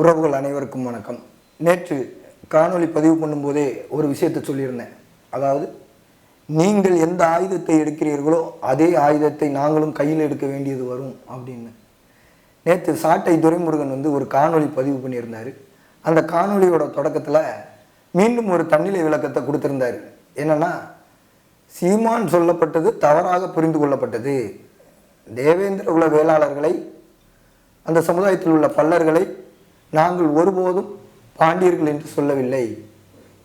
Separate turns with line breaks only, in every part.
உறவுகள் அனைவருக்கும் வணக்கம். நேற்று காணொலி பதிவு பண்ணும்போதே ஒரு விஷயத்தை சொல்லியிருந்தேன். அதாவது நீங்கள் எந்த ஆயுதத்தை எடுக்கிறீர்களோ அதே ஆயுதத்தை நாங்களும் கையில் எடுக்க வேண்டியது வரும் அப்படின்னு. நேற்று சாட்டை துரைமுருகன் வந்து ஒரு காணொலி பதிவு பண்ணியிருந்தார். அந்த காணொலியோட தொடக்கத்தில் மீண்டும் ஒரு தன்னிலை விளக்கத்தை கொடுத்துருந்தார். என்னென்னா சீமான் சொல்லப்பட்டது தவறாக புரிந்து கொள்ளப்பட்டது. தேவேந்திர உல வேளாளர்களை அந்த சமுதாயத்தில் உள்ள பல்லர்களை நாங்கள் ஒருபோதும் பாண்டியர்கள் என்று சொல்லவில்லை.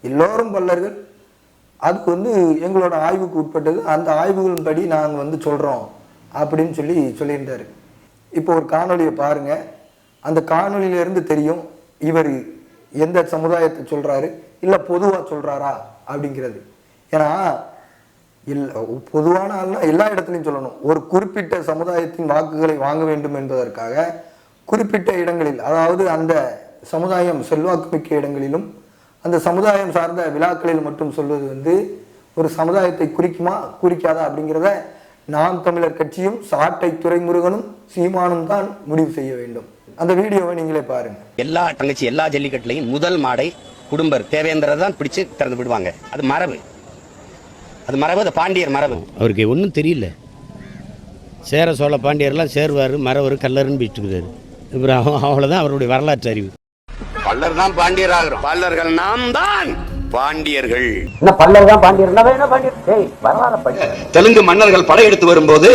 எல்லோரும் பல்லர்கள். அது வந்து எங்களோட ஆய்வுக்கு உட்பட்டது. அந்த ஆய்வுகளின்படி நாங்கள் வந்து சொல்கிறோம் அப்படின்னு சொல்லி சொல்லியிருந்தார். இப்போ ஒரு காணொளியை பாருங்கள் அந்த காணொளியிலேருந்து தெரியும் இவர் எந்த சமுதாயத்தை சொல்கிறாரு இல்லை பொதுவாக சொல்கிறாரா அப்படிங்கிறது. ஏன்னா இல்லை பொதுவான ஆள்னா எல்லா இடத்துலையும் சொல்லணும். ஒரு குறிப்பிட்ட சமுதாயத்தின் வாக்குகளை வாங்க வேண்டும் என்பதற்காக குறிப்பிட்ட இடங்களில் அதாவது அந்த சமுதாயம் செல்வாக்கு மிக்க இடங்களிலும் அந்த சமுதாயம் சார்ந்த விழாக்களில் மட்டும் சொல்வது வந்து ஒரு சமுதாயத்தை குறிக்குமா குறிக்காதா அப்படிங்கிறத நாம் தமிழர் கட்சியும் சாட்டை துறைமுருகனும் சீமானும் தான் முடிவு செய்ய வேண்டும். அந்த வீடியோவை நீங்களே பாருங்க.
எல்லா தங்கச்சி எல்லா ஜல்லிக்கட்டுலையும் முதல் மாடை குடும்பர் தேவேந்திரர் தான் பிடிச்சு திறந்து விடுவாங்க. அது மரபு. அது மரபு அது பாண்டியர் மரபு.
அவருக்கு ஒன்றும் தெரியல. சேர சோழ பாண்டியர்லாம் சேருவார் மறவர் கல்லர்னு போயிட்டுருக்காரு அப்புறம் அவ- அவ்வளவுதான் அவருடைய வரலாற்று அறிவு.
பல்லர் தான் பாண்டியர் ஆகிறோம் பல்லர்கள் நாம் தான் பாண்டியர்கள்.
என்ன பல்லர் தான் பாண்டியர்?
தெலுங்கு மன்னர்கள் படையெடுத்து வரும்போது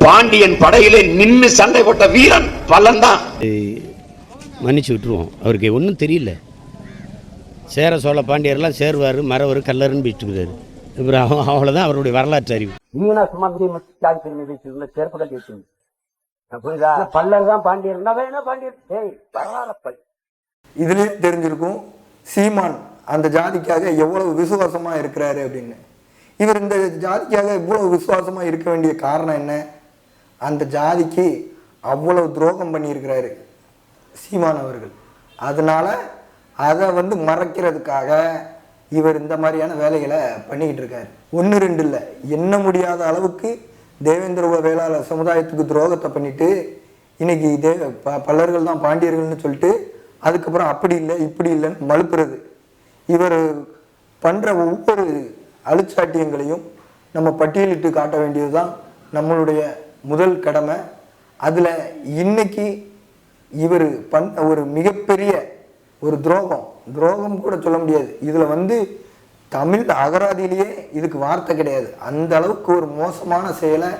பாண்டியன் படையிலே நின்னு சண்டை போட்ட வீரன் பல்லன் தான்.
மன்னிச்சு விட்டுருவோம். அவருக்கு ஒன்றும் தெரியல. சேர சோழ பாண்டியர்லாம் சேருவார் மறவர் கல்லர்னு போயிட்டுருக்காரு அப்புறம் அவ- அவ்வளவுதான் அவருடைய வரலாற்று அறிவு.
நீங்க சும்மா புரியுதா? பல்லர் தான் பாண்டியர். என்ன என்ன பாண்டியர்? ஏய் படி
இதுலயே தெரிஞ்சிருக்கும் சீமான் அந்த ஜாதிக்காக எவ்வளவு விசுவாசமா இருக்கிறாரு அப்படின்னு. இவர் இந்த ஜாதிக்காக இவ்வளவு விசுவாசமா இருக்க வேண்டிய காரணம் என்ன? அந்த ஜாதிக்கு அவ்வளவு துரோகம் பண்ணியிருக்கிறாரு சீமான் அவர்கள். அதனால அதை வந்து மறைக்கிறதுக்காக இவர் இந்த மாதிரியான வேலைகளை பண்ணிக்கிட்டு இருக்காரு. ஒன்று ரெண்டு இல்லை. எண்ண முடியாத அளவுக்கு தேவேந்திர வேளாள வேளாளர் சமுதாயத்துக்கு துரோகத்தை பண்ணிட்டு இன்னைக்கு இதே ப பல்லர்கள் தான் பாண்டியர்கள்னு சொல்லிட்டு அதுக்கப்புறம் அப்படி இல்லை இப்படி இல்லைன்னு மழுப்புறது. இவர் பண்ணுற ஒவ்வொரு அழுச்சாட்டியங்களையும் நம்ம பட்டியலிட்டு காட்ட வேண்டியது தான் நம்மளுடைய முதல் கடமை. அதில் இன்னைக்கு இவர் பண் ஒரு மிகப்பெரிய ஒரு துரோகம். துரோகம் கூட சொல்ல முடியாது. இதில் வந்து தமிழ் அகராதியிலேயே இதுக்கு வார்த்தை கிடையாது. அந்த அளவுக்கு ஒரு மோசமான செயலை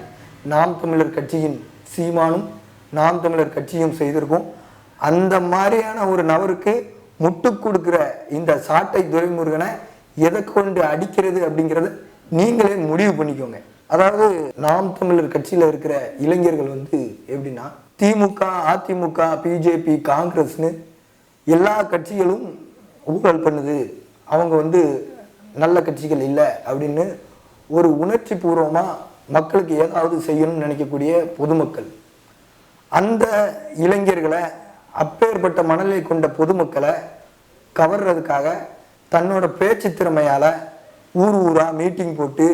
நாம் தமிழர் கட்சியின் சீமானும் நாம் தமிழர் கட்சியும் செய்திருக்கோம். அந்த மாதிரியான ஒரு நபருக்கு முட்டு கொடுக்குற இந்த சாட்டை துரைமுருகனை எதை கொண்டு அடிக்கிறது அப்படிங்கிறத நீங்களே முடிவு பண்ணிக்கோங்க. அதாவது நாம் தமிழர் கட்சியில் இருக்கிற இளைஞர்கள் வந்து எப்படின்னா திமுக அதிமுக பிஜேபி காங்கிரஸ்னு எல்லா கட்சிகளும் ஊழல் பண்ணுது. அவங்க வந்து நல்ல கட்சிகள் இல்லை அப்படின்னு ஒரு உணர்ச்சி பூர்வமாக மக்களுக்கு ஏதாவது செய்யணும்னு நினைக்கக்கூடிய பொதுமக்கள். அந்த இளைஞர்களை அப்பேற்பட்ட மனநிலை கொண்ட பொதுமக்களை கவர்றதுக்காக தன்னோட பேச்சு திறமையால் ஊர் ஊராக மீட்டிங் போட்டு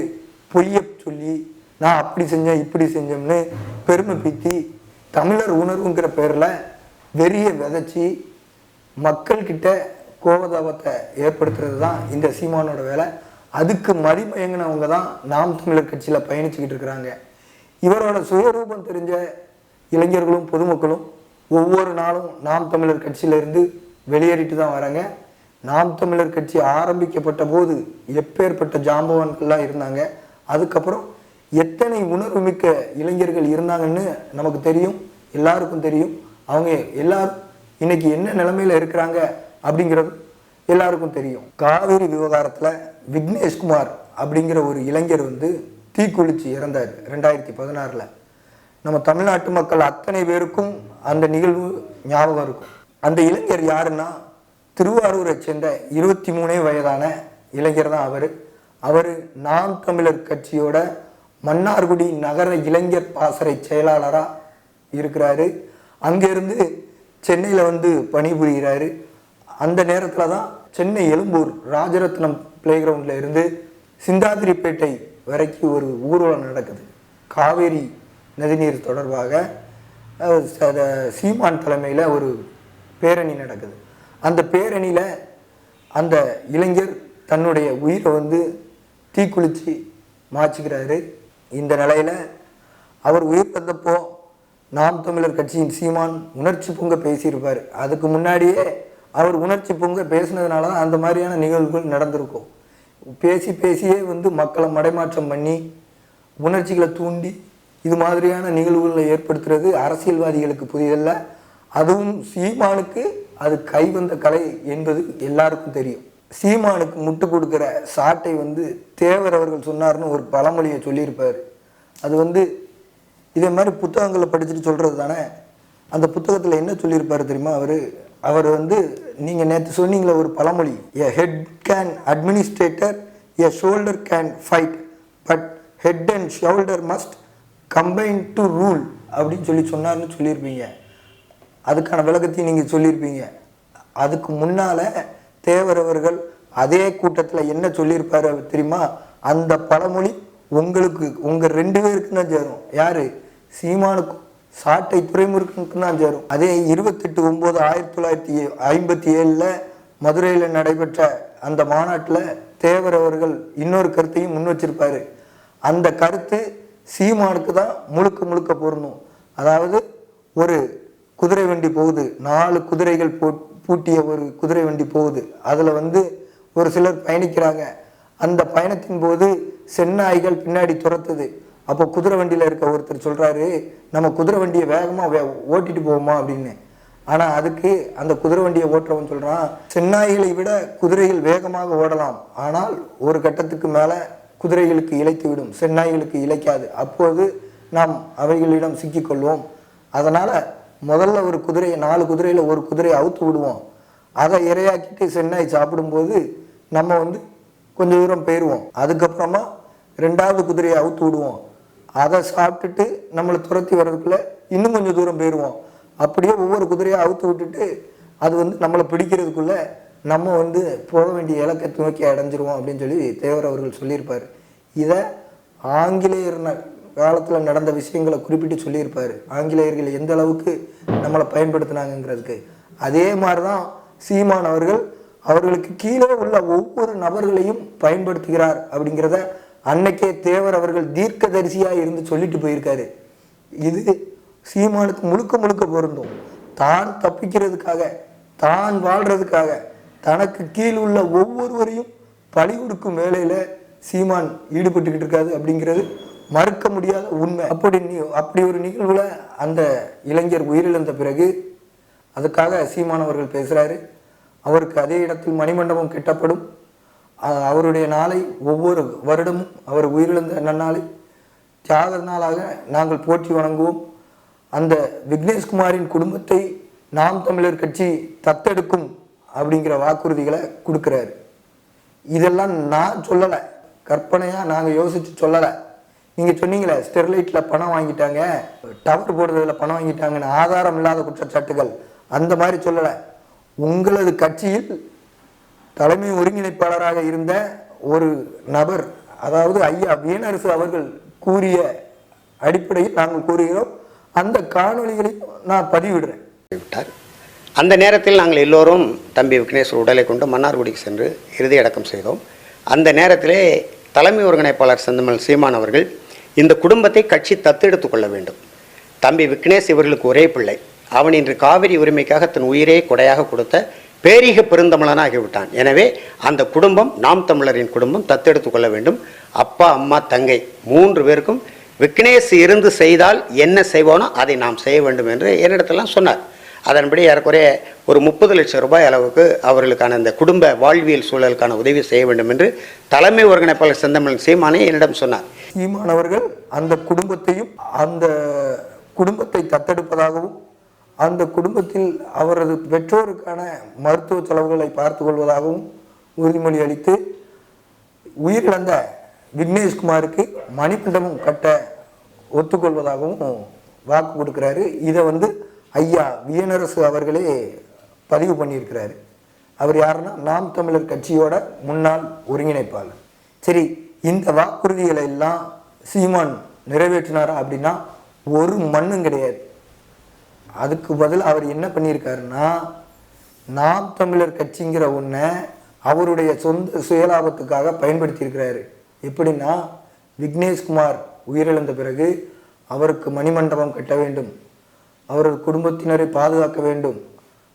பொய்ய சொல்லி நான் அப்படி செஞ்சேன் இப்படி செஞ்சோம்னு பெருமை பீத்தி தமிழர் உணர்வுங்கிற பேரில் வெறியை விதைச்சி மக்கள்கிட்ட கோபதாபத்தை ஏற்படுத்துறது தான் இந்த சீமானோட வேலை. அதுக்கு மதிமயங்கினவங்க தான் நாம் தமிழர் கட்சியில் பயணிச்சுக்கிட்டு இருக்கிறாங்க. இவரோட சுயரூபம் தெரிஞ்ச இளைஞர்களும் பொதுமக்களும் ஒவ்வொரு நாளும் நாம் தமிழர் கட்சியிலேருந்து வெளியேறிட்டு தான் வராங்க. நாம் தமிழர் கட்சி ஆரம்பிக்கப்பட்ட போது எப்பேற்பட்ட ஜாம்பவான்கள்லாம் இருந்தாங்க. அதுக்கப்புறம் எத்தனை உணர்வுமிக்க இளைஞர்கள் இருந்தாங்கன்னு நமக்கு தெரியும். எல்லாருக்கும் தெரியும். அவங்க எல்லாரும் இன்னைக்கு என்ன நிலைமையில் இருக்கிறாங்க அப்படிங்கிறது எல்லாருக்கும் தெரியும். காவிரி விவகாரத்தில் விக்னேஷ்குமார் அப்படிங்கிற ஒரு இளைஞர் வந்து தீக்குளிச்சு இறந்தார் ரெண்டாயிரத்தி பதினாறில். நம்ம தமிழ்நாட்டு மக்கள் அத்தனை பேருக்கும் அந்த நிகழ்வு ஞாபகம் இருக்கும். அந்த இளைஞர் யாருன்னா திருவாரூரை சேர்ந்த இருபத்தி மூணே வயதான இளைஞர் தான் அவர். அவர் நாம் தமிழர் கட்சியோட மன்னார்குடி நகர இளைஞர் பாசறை செயலாளராக இருக்கிறாரு. அங்கேருந்து சென்னையில் வந்து பணிபுரிகிறாரு. அந்த நேரத்தில் தான் சென்னை எழும்பூர் ராஜரத்னம் பிளே கிரவுண்டில் இருந்து சிந்தாதிரிப்பேட்டை வரைக்கும் ஒரு ஊர்வலம் நடக்குது. காவேரி நதிநீர் தொடர்பாக ச- சீமான் தலைமையில் ஒரு பேரணி நடக்குது. அந்த பேரணியில் அந்த இளைஞர் தன்னுடைய உயிரை வந்து தீக்குளிச்சு மாச்சிக்கிறாரு. இந்த நிலையில் அவர் உயிர் தந்தப்போ நாம் தமிழர் கட்சியின் சீமான் உணர்ச்சி பொங்க பேசியிருப்பார். அதுக்கு முன்னாடியே அவர் உணர்ச்சி பொங்க பேசினதுனால தான் அந்த மாதிரியான நிகழ்வுகள் நடந்திருக்கும். பேசி பேசியே வந்து மக்களை மடைமாற்றம் பண்ணி உணர்ச்சிகளை தூண்டி இது மாதிரியான நிகழ்வுகளை ஏற்படுத்துறது அரசியல்வாதிகளுக்கு புதிதல்ல. அதுவும் சீமானுக்கு அது கைவந்த கலை என்பது எல்லாருக்கும் தெரியும். சீமானுக்கு முட்டு கொடுக்குற சாட்டை வந்து தேவர் அவர்கள் சொன்னார்னு ஒரு பழமொழியை சொல்லியிருப்பார். அது வந்து இதே மாதிரி புத்தகங்களை படிச்சுட்டு சொல்கிறது தானே அந்த புத்தகத்தில் என்ன சொல்லியிருப்பார் தெரியுமா அவர்? அவர் வந்து நீங்கள் நேற்று சொன்னீங்களே ஒரு பழமொழி a head can administrator a shoulder can fight but head and shoulder must combine to rule அப்படின்னு சொல்லி சொன்னார்னு சொல்லியிருப்பீங்க. அதுக்கான விளக்கத்தையும் நீங்கள் சொல்லியிருப்பீங்க. அதுக்கு முன்னால் தேவரவர்கள் அதே கூட்டத்தில் என்ன சொல்லியிருப்பார் தெரியுமா? அந்த பழமொழி உங்களுக்கு உங்கள் ரெண்டு பேருக்கு தான் சேரும். யார்? சீமானுக்கும். சாட்டை துறைமுருகனுக்கும் தான் சேரும். அதே இருபத்தெட்டு ஒம்பது ஆயிரத்தி தொள்ளாயிரத்தி ஐம்பத்தி ஏழில் மதுரையில் நடைபெற்ற அந்த மாநாட்டில் தேவர் அவர்கள் இன்னொரு கருத்தையும் முன் வச்சிருப்பார். அந்த கருத்து சீமானுக்கு தான் முழுக்க முழுக்க பொருந்தும். அதாவது ஒரு குதிரை வண்டி போகுது நாலு குதிரைகள் போ பூட்டிய ஒரு குதிரை வண்டி போகுது. அதில் வந்து ஒரு சிலர் பயணிக்கிறாங்க. அந்த பயணத்தின் போது சென்னாய்கள் பின்னாடி துரத்துது. அப்போ குதிரை வண்டியில் இருக்க ஒருத்தர் சொல்கிறாரு நம்ம குதிரை வண்டியை வேகமாக வே ஓட்டிட்டு போவோமா? அப்படின்னு. ஆனால் அதுக்கு அந்த குதிரை வண்டியை ஓட்டுறவன் சொல்கிறான் சென்னாய்களை விட குதிரைகள் வேகமாக ஓடலாம். ஆனால் ஒரு கட்டத்துக்கு மேலே குதிரைகளுக்கு இழைத்து விடும். செந்நாய்களுக்கு இழைக்காது. அப்போது நாம் அவைகளிடம் சிக்கிக்கொள்வோம் அதனால் முதல்ல ஒரு குதிரையை நாலு குதிரையில் ஒரு குதிரையை அவுத்து விடுவோம். அதை இரையாக்கிட்டு சென்னாய் சாப்பிடும்போது நம்ம வந்து கொஞ்சம் தூரம் போயிடுவோம் அதுக்கப்புறமா ரெண்டாவது குதிரையை அவுத்து விடுவோம். அதை சாப்பிட்டுட்டு நம்மளை துரத்தி வர்றதுக்குள்ள இன்னும் கொஞ்சம் தூரம் போயிடுவோம் அப்படியே ஒவ்வொரு குதிரையை அவுத்து விட்டுட்டு அது வந்து நம்மளை பிடிக்கிறதுக்குள்ளே நம்ம வந்து போக வேண்டிய இலக்கை துவக்கி அடைஞ்சிருவோம் அப்படின்னு சொல்லி தேவர் அவர்கள் சொல்லியிருப்பார். இதை ஆங்கிலேயர் காலத்தில் நடந்த விஷயங்களை குறிப்பிட்டு சொல்லியிருப்பார். ஆங்கிலேயர்கள் எந்த அளவுக்கு நம்மளை பயன்படுத்தினாங்கிறதுக்கு அதே மாதிரி தான் சீமான் அவர்கள் அவர்களுக்கு கீழே உள்ள ஒவ்வொரு நபர்களையும் பயன்படுத்துகிறார் அப்படிங்கிறத அன்னைக்கே தேவர் அவர்கள் தீர்க்கதரிசியாக இருந்து சொல்லிட்டு போயிருக்காரு. இது சீமானுக்கு முழுக்க முழுக்க பொருந்தும். தான் தப்பிக்கிறதுக்காக தான் வாழ்றதுக்காக தனக்கு கீழ் உள்ள ஒவ்வொருவரையும் பழி கொடுக்கும் வேலையில் சீமான் ஈடுபட்டுக்கிட்டு இருக்காது அப்படிங்கிறது மறுக்க முடியாத உண்மை. அப்படி நி- அப்படி ஒரு நிகழ்வில் அந்த இளைஞர் உயிரிழந்த பிறகு அதுக்காக சீமான் அவர்கள் பேசுகிறாரு அவருக்கு அதே இடத்தில் மணிமண்டபம் கட்டப்படும். அவருடைய நாளை ஒவ்வொரு வருடமும் அவர் உயிரிழந்த நன்னாளை தியாக நாளாக நாங்கள் போற்றி வணங்குவோம். அந்த விக்னேஷ்குமாரின் குடும்பத்தை நாம் தமிழர் கட்சி தத்தெடுக்கும் அப்படிங்கிற வாக்குறுதிகளை கொடுக்குறாரு. இதெல்லாம் நான் சொல்லலை. கற்பனையாக நாங்கள் யோசித்து சொல்லலை. நீங்கள் சொன்னீங்களே ஸ்டெர்லைட்டில் பணம் வாங்கிட்டாங்க டவர் போடுறதுல பணம் வாங்கிட்டாங்கன்னு ஆதாரம் இல்லாத குற்றச்சாட்டுகள் அந்த மாதிரி சொல்லலை. உங்களது கட்சியில் தலைமை ஒருங்கிணைப்பாளராக இருந்த ஒரு நபர் அதாவது ஐயா வீணரசு அவர்கள் கூறிய அடிப்படையில் நாங்கள் கூறுகிறோம். அந்த காணொலிகளை நான் பதிவிடுறேன்.
விட்டார். அந்த நேரத்தில் நாங்கள் எல்லோரும் தம்பி விக்னேஸ்வர் உடலை கொண்டு மன்னார்குடிக்கு சென்று இறுதி அடக்கம் செய்தோம். அந்த நேரத்திலே தலைமை ஒருங்கிணைப்பாளர் செந்தமல் சீமான் அவர்கள் இந்த குடும்பத்தை கட்சி தத்தெடுத்து கொள்ள வேண்டும். தம்பி விக்னேஷ் இவர்களுக்கு ஒரே பிள்ளை. அவன் இன்று காவிரி உரிமைக்காக தன் உயிரே கொடையாக கொடுத்த பேரிக பெருந்தமிழனாகிவிட்டான். எனவே அந்த குடும்பம் நாம் தமிழரின் குடும்பம் தத்தெடுத்து கொள்ள வேண்டும். அப்பா அம்மா தங்கை மூன்று பேருக்கும் விக்னேஷ் இருந்து செய்தால் என்ன செய்வோனோ அதை நாம் செய்ய வேண்டும் என்று என்னிடத்தெல்லாம் சொன்னார். அதன்படி ஏறக்குறைய ஒரு முப்பது லட்சம் ரூபாய் அளவுக்கு அவர்களுக்கான இந்த குடும்ப வாழ்வியல் சூழலுக்கான உதவி செய்ய வேண்டும் என்று தலைமை ஒருங்கிணைப்பாளர் செந்தமிழன் சீமானே என்னிடம் சொன்னார்.
சீமானவர்கள் அந்த குடும்பத்தையும் அந்த குடும்பத்தை தத்தெடுப்பதாகவும் அந்த குடும்பத்தில் அவரது பெற்றோருக்கான மருத்துவ செலவுகளை பார்த்து கொள்வதாகவும் உறுதிமொழி அளித்து உயிரிழந்த விக்னேஷ்குமாருக்கு மணிமண்டபம் கட்ட ஒத்துக்கொள்வதாகவும் வாக்கு கொடுக்குறாரு. இதை வந்து ஐயா வியனரசு அவர்களே பதிவு பண்ணியிருக்கிறாரு. அவர் யாருன்னா நாம் தமிழர் கட்சியோட முன்னாள் ஒருங்கிணைப்பாளர். சரி இந்த வாக்குறுதிகளை எல்லாம் சீமான் நிறைவேற்றினாரா அப்படின்னா ஒரு மண்ணும் கிடையாது. அதுக்கு பதில் அவர் என்ன பண்ணியிருக்காருன்னா நாம் தமிழர் கட்சிங்கிற ஒன்றை அவருடைய சொந்த சுயலாபத்துக்காக பயன்படுத்தியிருக்கிறாரு. எப்படின்னா விக்னேஷ்குமார் உயிரிழந்த பிறகு அவருக்கு மணிமண்டபம் கட்ட வேண்டும். அவரது குடும்பத்தினரை பாதுகாக்க வேண்டும்.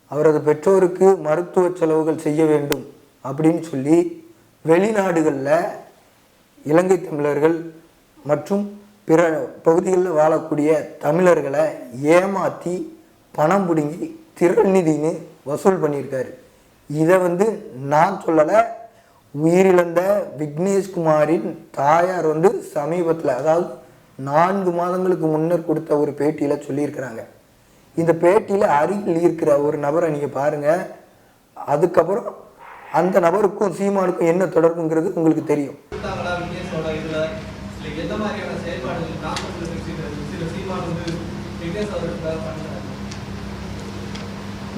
அவரது பெற்றோருக்கு மருத்துவ செலவுகள் செய்ய வேண்டும் அப்படின்னு சொல்லி வெளிநாடுகளில் இலங்கை தமிழர்கள் மற்றும் பிற பகுதிகளில் வாழக்கூடிய தமிழர்களை ஏமாற்றி பணம் பிடுங்கி திரள்நிதின்னு வசூல் பண்ணியிருக்காரு. இதை வந்து நான் சொல்லலை. உயிரிழந்த விக்னேஷ்குமாரின் தாயார் வந்து சமீபத்தில் அதாவது நான்கு மாதங்களுக்கு முன்னர் கொடுத்த ஒரு பேட்டியில் சொல்லியிருக்கிறாங்க. இந்த பேட்டியில் அருகில் இருக்கிற ஒரு நபரை நீங்கள் பாருங்கள் அதுக்கப்புறம் அந்த நபருக்கும் சீமானுக்கும் என்ன தொடர்புங்கிறது உங்களுக்கு தெரியும்
கொடுத்தாங்களா விக்னேஷோட இதுல இல்ல எந்த மாதிரியான செயல்பாடுகள் நாற்பது சில விக்னேஷ்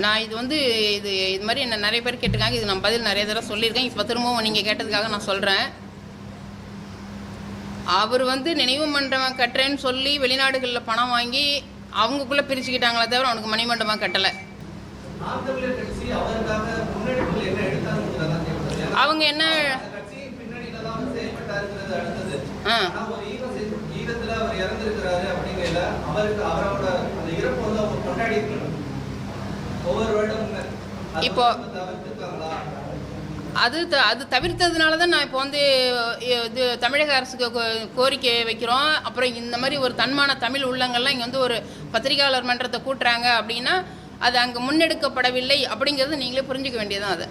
நான் இது வந்து இது இது மாதிரி என்ன நிறைய பேர் கேட்டிருக்காங்க. இது நான் பதில் நிறைய தடவை சொல்லியிருக்கேன். இப்போ திரும்பவும் நீங்கள் கேட்டதுக்காக நான் சொல்கிறேன் அவர் வந்து நினைவு மண்டபம் கட்டுறேன்னு சொல்லி வெளிநாடுகளில் பணம் வாங்கி அவங்களுக்குள்ளே பிரிச்சுக்கிட்டாங்களே தவிர அவனுக்கு மணிமண்டபம் கட்டலை.
நாம் தமிழர் கட்சி அவருக்கு அவரோட அந்த இறப்பு வந்து அவங்க கொண்டாடி இருக்கணும். ஒவ்வொரு வருடம்
இப்போ- அது த அது தவிர்த்ததுனால தான் நான் இப்போ வந்து இது தமிழக அரசுக்கு கோரிக்கை வைக்கிறோம். அப்புறம் இந்த மாதிரி ஒரு தன்மான தமிழ் உள்ளங்கள்லாம் இங்கே வந்து ஒரு பத்திரிகையாளர் மன்றத்தை கூட்டுறாங்க அப்படின்னா அது அங்கே முன்னெடுக்கப்படவில்லை அப்படிங்கிறது நீங்களே புரிஞ்சுக்க வேண்டியதான் அது.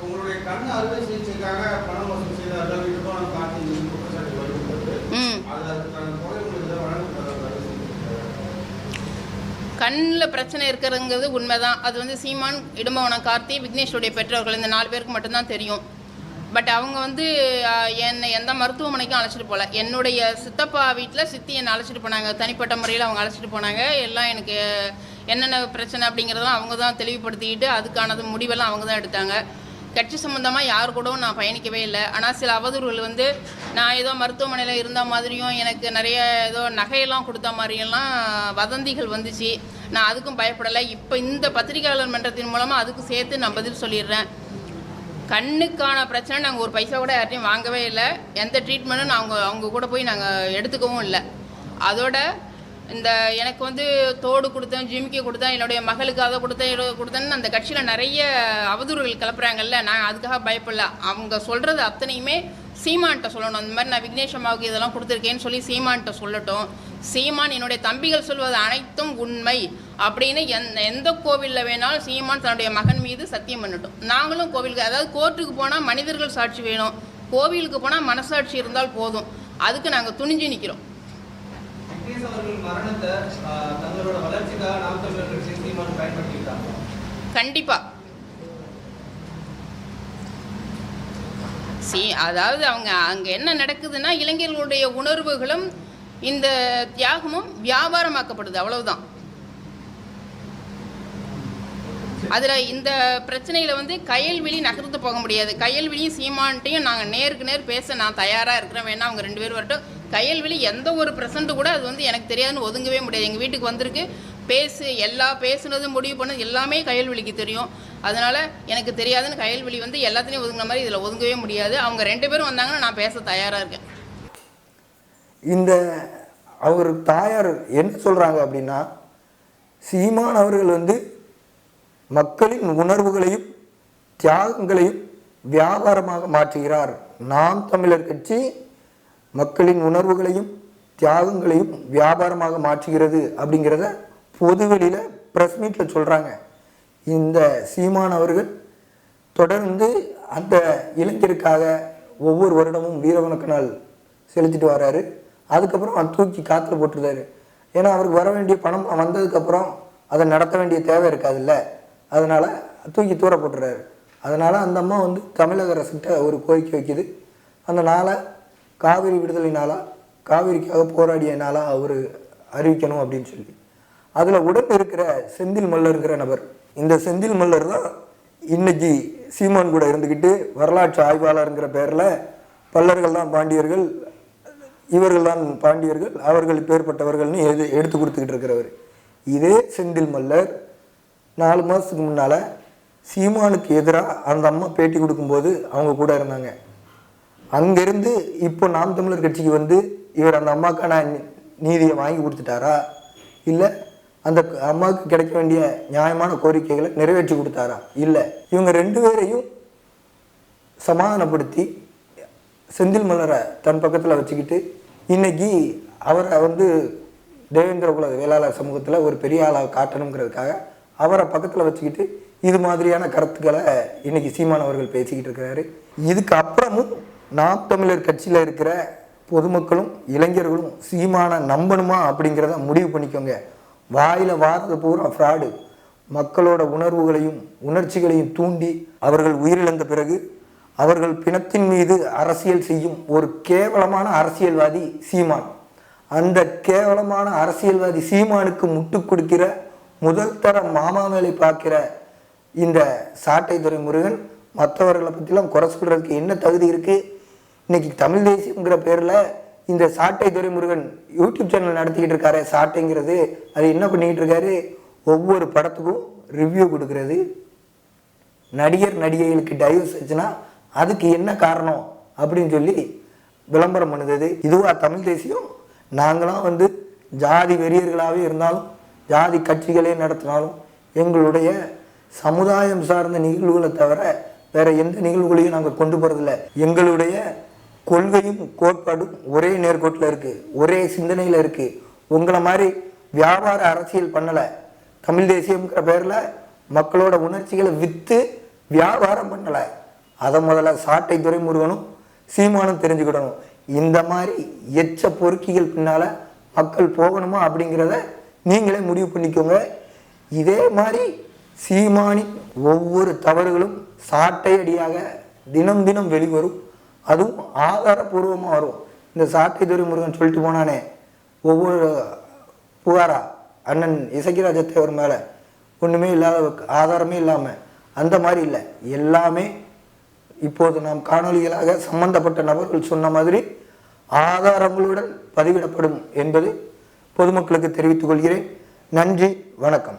உங்களுடைய கண் அறுவை சிகிச்சைக்காக பணம் வசூல் செய்தார்கள் விடுபணம் காட்டி குற்றச்சாட்டு வருகிறது
ம்
அது அதுக்கான தொகை உங்களுக்கு வழங்கப்படாத
கண்ணில் பிரச்சனை இருக்கிறதுங்கிறது உண்மைதான். அது வந்து சீமான் இடும்பவனம் கார்த்தி விக்னேஷுடைய பெற்றோர்கள் இந்த நாலு பேருக்கு மட்டும்தான் தெரியும். பட் அவங்க வந்து என்னை எந்த மருத்துவமனைக்கும் அழைச்சிட்டு போகல என்னுடைய சித்தப்பா வீட்டில் சித்தி என்னை அழைச்சிட்டு போனாங்க. தனிப்பட்ட முறையில் அவங்க அழைச்சிட்டு போனாங்க. எல்லாம் எனக்கு என்னென்ன பிரச்சனை அப்படிங்கிறதெல்லாம் அவங்க தான் தெளிவுபடுத்திக்கிட்டு அதுக்கானது முடிவெல்லாம் அவங்க தான் எடுத்தாங்க. கட்சி சம்மந்தமாக யார் கூடவும் நான் பயணிக்கவே இல்லை. ஆனால் சில அவதூறுகள் வந்து நான் ஏதோ மருத்துவமனையில் இருந்த மாதிரியும் எனக்கு நிறைய ஏதோ நகையெல்லாம் கொடுத்த மாதிரியெல்லாம் வதந்திகள் வந்துச்சு. நான் அதுக்கும் பயப்படலை. இப்போ இந்த பத்திரிகையாளர் மன்றத்தின் மூலமாக அதுக்கு சேர்த்து நான் பதில் சொல்லிடுறேன். கண்ணுக்கான பிரச்சனை நாங்கள் ஒரு பைசா கூட யார்ட்டையும் வாங்கவே இல்லை. எந்த ட்ரீட்மெண்ட்டும் நாங்கள் அவங்க கூட போய் நாங்கள் எடுத்துக்கவும் இல்லை. அதோட இந்த எனக்கு வந்து தோடு கொடுத்தேன் ஜிமிக்கி கொடுத்தேன் என்னுடைய மகளுக்கு அதை கொடுத்தேன் இதை கொடுத்தேன்னு அந்த கட்சியில் நிறைய அவதூறுகள் கிளப்புறாங்கல்ல நான் அதுக்காக பயப்படல. அவங்க சொல்கிறது அத்தனையுமே சீமான்கிட்ட சொல்லணும். அந்த மாதிரி நான் விக்னேஷ் அம்மாவுக்கு இதெல்லாம் கொடுத்துருக்கேன்னு சொல்லி சீமான்கிட்ட சொல்லட்டும். சீமான் என்னுடைய தம்பிகள் சொல்வது அனைத்தும் உண்மை அப்படின்னு எந்த எந்த கோவிலில் வேணாலும் சீமான் தன்னுடைய மகன் மீது சத்தியம் பண்ணட்டும். நாங்களும் கோவிலுக்கு அதாவது கோர்ட்டுக்கு போனால் மனிதர்கள் சாட்சி வேணும். கோவிலுக்கு போனால் மனசாட்சி இருந்தால் போதும். அதுக்கு நாங்கள் துணிஞ்சு நிற்கிறோம்
விக்னேஷ் அவர்கள் மரணத்தை தங்களோட வளர்ச்சிக்காக நாம் தமிழர்கள் கட்சி சீமான் பயன்படுத்திக்கிட்டாங்க.
கண்டிப்பா. சி அதாவது அவங்க அங்கே என்ன நடக்குதுன்னா இளைஞர்களுடைய உணர்வுகளும் இந்த தியாகமும் வியாபாரமாக்கப்படுது அவ்வளவுதான். அதில் இந்த பிரச்சனையில் வந்து கயல்விழி நகர்ந்து போக முடியாது. கயல்விழியும் சீமான்ட்டையும் நாங்கள் நேருக்கு நேர் பேச நான் தயாராக இருக்கிறேன். வேணா அவங்க ரெண்டு பேரும் வரட்டும். கயல்விழி எந்த ஒரு ப்ரெசண்ட்டு கூட அது வந்து எனக்கு தெரியாதுன்னு ஒதுங்கவே முடியாது. எங்கள் வீட்டுக்கு வந்திருக்கு. பேசு எல்லா பேசுனதும் முடிவு பண்ணது எல்லாமே கையல்வெளிக்கு தெரியும். அதனால் எனக்கு தெரியாதுன்னு கையல்வெளி வந்து எல்லாத்துலேயும் ஒதுங்கின மாதிரி இதில் ஒதுங்கவே முடியாது. அவங்க ரெண்டு பேரும் வந்தாங்கன்னா நான் பேச தயாராக இருக்கேன்.
இந்த அவர் தாயார் என்ன சொல்கிறாங்க அப்படின்னா சீமான் அவர்கள் வந்து மக்களின் உணர்வுகளையும் தியாகங்களையும் வியாபாரமாக மாற்றுகிறார். நாம் தமிழர் கட்சி மக்களின் உணர்வுகளையும் தியாகங்களையும் வியாபாரமாக மாற்றுகிறது அப்படிங்கிறத பொதுவெளியில் ப்ரெஸ் மீட்டில் சொல்கிறாங்க இந்த சீமான் அவர்கள் தொடர்ந்து அந்த இளைஞருக்காக ஒவ்வொரு வருடமும் வீரவணக்க நாள் செலுத்திட்டு வராரு. அதுக்கப்புறம் அதை தூக்கி காற்றுல போட்டுருந்தாரு. ஏன்னா அவருக்கு வர வேண்டிய பணம் வந்ததுக்கப்புறம் அதை நடத்த வேண்டிய தேவை இருக்காதுல்ல. அதனால் தூக்கி தூர போட்டுறாரு. அதனால் அந்த அம்மா வந்து தமிழக அரசுகிட்ட ஒரு கோரிக்கை வைக்குது. அந்த நாளை காவிரி விடுதலை காவிரிக்காக போராடிய நாளாக அவர் அறிவிக்கணும் அப்படின்னு சொல்லி. அதில் உடன் இருக்கிற செந்தில் மல்லருங்கிற நபர். இந்த செந்தில் மல்லர் தான் இன்னைக்கு சீமான் கூட இருந்துக்கிட்டு வரலாற்று ஆய்வாளருங்கிற பேரில் பல்லர்கள் தான் பாண்டியர்கள் இவர்கள் தான் பாண்டியர்கள் அவர்கள் பேர்பட்டவர்கள்னு எது எடுத்து கொடுத்துக்கிட்டு இருக்கிறவர். இதே செந்தில் மல்லர் நாலு மாதத்துக்கு முன்னால் சீமானுக்கு எதிராக அந்த அம்மா பேட்டி கொடுக்கும்போது அவங்க கூட இருந்தாங்க. அங்கேருந்து இப்போ நாம் தமிழர் கட்சிக்கு வந்து இவர் அந்த அம்மாக்கான நீதியை வாங்கி கொடுத்துட்டாரா? இல்லை அந்த அம்மாவுக்கு கிடைக்க வேண்டிய நியாயமான கோரிக்கைகளை நிறைவேற்றி கொடுத்தாரா? இல்லை. இவங்க ரெண்டு பேரையும் சமாதானப்படுத்தி செந்தில் மலரை தன் பக்கத்தில் வச்சுக்கிட்டு இன்னைக்கு அவரை வந்து தேவேந்திர குல வேளாளர் சமூகத்தில் ஒரு பெரிய ஆளாக காட்டணுங்கிறதுக்காக அவரை பக்கத்தில் வச்சுக்கிட்டு இது மாதிரியான கருத்துக்களை இன்னைக்கு சீமானவர்கள் பேசிக்கிட்டு இருக்கிறாரு. இதுக்கு அப்புறமும் நாம் தமிழர் கட்சியில் இருக்கிற பொதுமக்களும் இளைஞர்களும் சீமானை நம்பணுமா அப்படிங்கிறத முடிவு பண்ணிக்கோங்க. வாயில் வாரது பூரா ஃப்ராடு மக்களோட உணர்வுகளையும் உணர்ச்சிகளையும் தூண்டி அவர்கள் உயிரிழந்த பிறகு அவர்கள் பிணத்தின் மீது அரசியல் செய்யும் ஒரு கேவலமான அரசியல்வாதி சீமான். அந்த கேவலமான அரசியல்வாதி சீமானுக்கு முட்டு கொடுக்கிற முதல் தர மாமா மேலே பார்க்கிற இந்த சாட்டை துறை முருகன் மற்றவர்களை பற்றிலாம் குறை சொல்றதுக்கு என்ன தகுதி இருக்குது இன்னைக்கு தமிழ் தேசியங்கிற பேரில் இந்த சாட்டை துரைமுருகன் யூடியூப் சேனல் நடத்திக்கிட்டு இருக்காரு சாட்டைங்கிறது. அது என்ன பண்ணிக்கிட்டு இருக்காரு? ஒவ்வொரு படத்துக்கும் ரிவ்யூ கொடுக்கறது. நடிகர் நடிகைகளுக்கு டைவர்ஸ் ஆச்சுன்னா அதுக்கு என்ன காரணம் அப்படின்னு சொல்லி விளம்பரம் பண்ணுது. இதுவா தமிழ் தேசியம்? நாங்களாம் வந்து ஜாதி வெறியர்களாகவே இருந்தாலும் ஜாதி கட்சிகளே நடத்தினாலும் எங்களுடைய சமுதாயம் சார்ந்த நிகழ்வுகளை தவிர வேற எந்த நிகழ்வுகளையும் நாங்கள் கொண்டு போகிறதில்ல எங்களுடைய கொள்கையும் கோட்பாடும் ஒரே நேர்கோட்டில் இருக்குது ஒரே சிந்தனையில் இருக்குது உங்களை மாதிரி வியாபார அரசியல் பண்ணலை தமிழ் தேசியம்ங்கிற பேரில் மக்களோட உணர்ச்சிகளை விற்று வியாபாரம் பண்ணலை. அதை முதல்ல சாட்டை துறைமுருகனும் சீமானும் தெரிஞ்சுக்கிடணும். இந்த மாதிரி எச்ச பொறுக்கிகள் பின்னால் மக்கள் போகணுமா அப்படிங்கிறத நீங்களே முடிவு பண்ணிக்கோங்க. இதே மாதிரி சீமானின் ஒவ்வொரு தவறுகளும் சாட்டை அடியாக தினம் தினம் வெளிவரும். அதுவும் ஆதாரபூர்வமாக வரும். இந்த சாட்டை முருகன் சொல்லிட்டு போனானே ஒவ்வொரு புகாரா? அண்ணன் இசக்கிராஜ தேவர் மேலே ஒன்றுமே இல்லாத ஆதாரமே இல்லாமல் அந்த மாதிரி இல்லை. எல்லாமே இப்போது நாம் காணொளிகளாக சம்பந்தப்பட்ட நபர்கள் சொன்ன மாதிரி ஆதாரங்களுடன் பதிவிடப்படும் என்பது பொதுமக்களுக்கு தெரிவித்துக் கொள்கிறேன். நன்றி வணக்கம்.